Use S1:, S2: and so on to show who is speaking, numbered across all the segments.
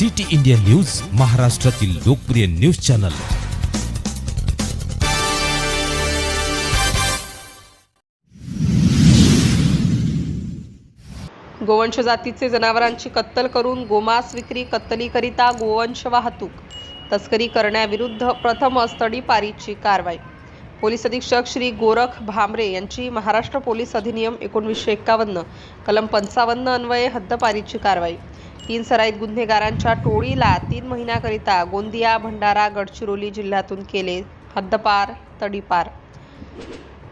S1: City India news महाराष्ट्रातील लोकप्रिय news channel.
S2: गोवंश जातीचे जनावरांची कत्तल करून गोमांस विक्री कत्तलीकरिता गोवंश वाहतूक. तस्करी करण्याविरुद्ध प्रथमच पारीची कारवाई. पोलीस अधीक्षक श्री गोरख भामरे यांची महाराष्ट्र पोलीस अधिनियम एकोणवीसशे एक्कावन्न कलम पंचावन्न अन्वये हद्दपारीची कारवाई. तीन सराईत गुन्हेगारांच्या टोळीला तीन महिन्याकरिता गोंदिया भंडारा गडचिरोली जिल्ह्यातून केले हद्दपार तडीपार.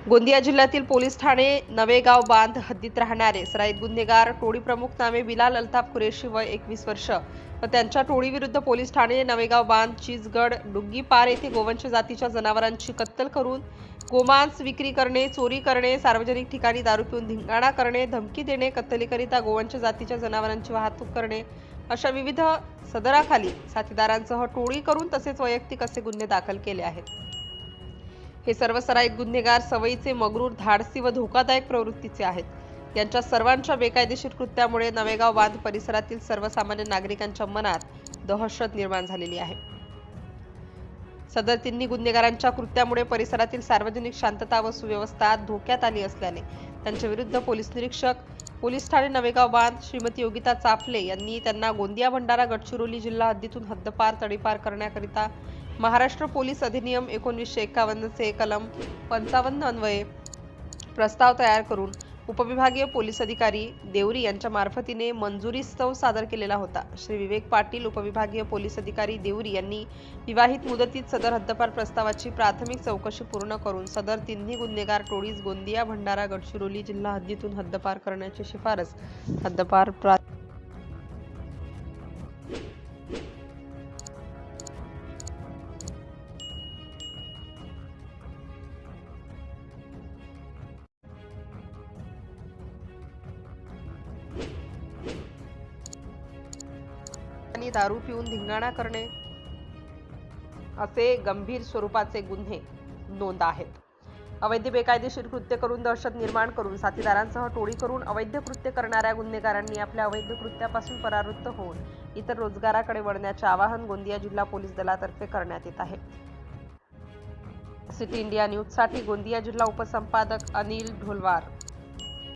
S2: गोंदिया जिल्ह्यातील पोलीस ठाणे नवेगाव बांध हद्दीत राहणारे सराईत गुन्हेगार टोळी प्रमुख नामे बिलाल अल्ताफ कुरेशी वय एकवीस वर्ष. व त्यांच्या टोळीविरुद्ध पोलीस ठाणे नवेगाव बांध चिजगड डुग्गी पार येथे गोवंश जातीच्या जनावरांची कत्तल करून गोमांस विक्री करणे चोरी करणे सार्वजनिक ठिकाणी दारू पिऊन धिंगाणा करणे धमकी देणे कत्तलीकरिता गोवंश जातीच्या जनावरांची वाहतूक करणे अशा विविध सदराखाली साथीदारांसह टोळी करून तसेच वैयक्तिक असे गुन्हे दाखल केले आहेत. हे सर्व सराईत गुन्हेगार सवयीचे मगरूर धाडसी व धोकादायक प्रवृत्तीचे आहेत. यांच्या सर्वांच्या बेकायदेशीर कृत्यामुळे नवेगाव बांध परिसरातील सर्वसामान्य नागरिकांच्या मनात दहशत निर्माण झालेली आहे. सदर तिन्ही गुन्हेगारांच्या कृत्यामुळे परिसरातील सार्वजनिक शांतता व सुव्यवस्था धोक्यात आली असल्याने त्यांच्या विरुद्ध पोलीस निरीक्षक पोलीस ठाणे नवेगाव बांध श्रीमती योगिता चाफले यांनी त्यांना गोंदिया भंडारा गडचिरोली जिल्हा हद्दीतून हद्दपार तडीपार करण्याकरिता महाराष्ट्र पोलीस अधिनियम एकोणीसशे एकावन्नचे कलम पंचावन्न अन्वये प्रस्ताव तयार करून उपविभागीय पोलीस अधिकारी देवरी यांच्या मार्फतीने मंजुरीस्तव सादर केलेला होता. श्री विवेक पाटील उपविभागीय पोलीस अधिकारी देवरी यांनी विवाहित मुदतीत सदर हद्दपार प्रस्तावाची प्राथमिक चौकशी पूर्ण करून सदर तिन्ही गुन्हेगार टोळीस गोंदिया भंडारा गडचिरोली जिल्हा हद्दीतून हद्दपार करण्याची शिफारस हद्दपार प्रा आणि दारू पिऊन धिंगाणा करणे असे गंभीर स्वरूपाचे गुन्हे नोंद आहेत. अवैध बेकायदेशीर कृत्य करून दहशत निर्माण करून साथीदारांसह टोळी करून अवैध कृत्य करणाऱ्या गुन्हेगारांनी आपल्या अवैध कृत्यापासून परावृत्त होऊन इतर रोजगाराकडे वळण्याचे आवाहन गोंदिया जिल्हा पोलीस दलातर्फे करण्यात येत आहे. सिटी इंडिया न्यूजसाठी गोंदिया जिल्हा उपसंपादक अनिल ढोलवार.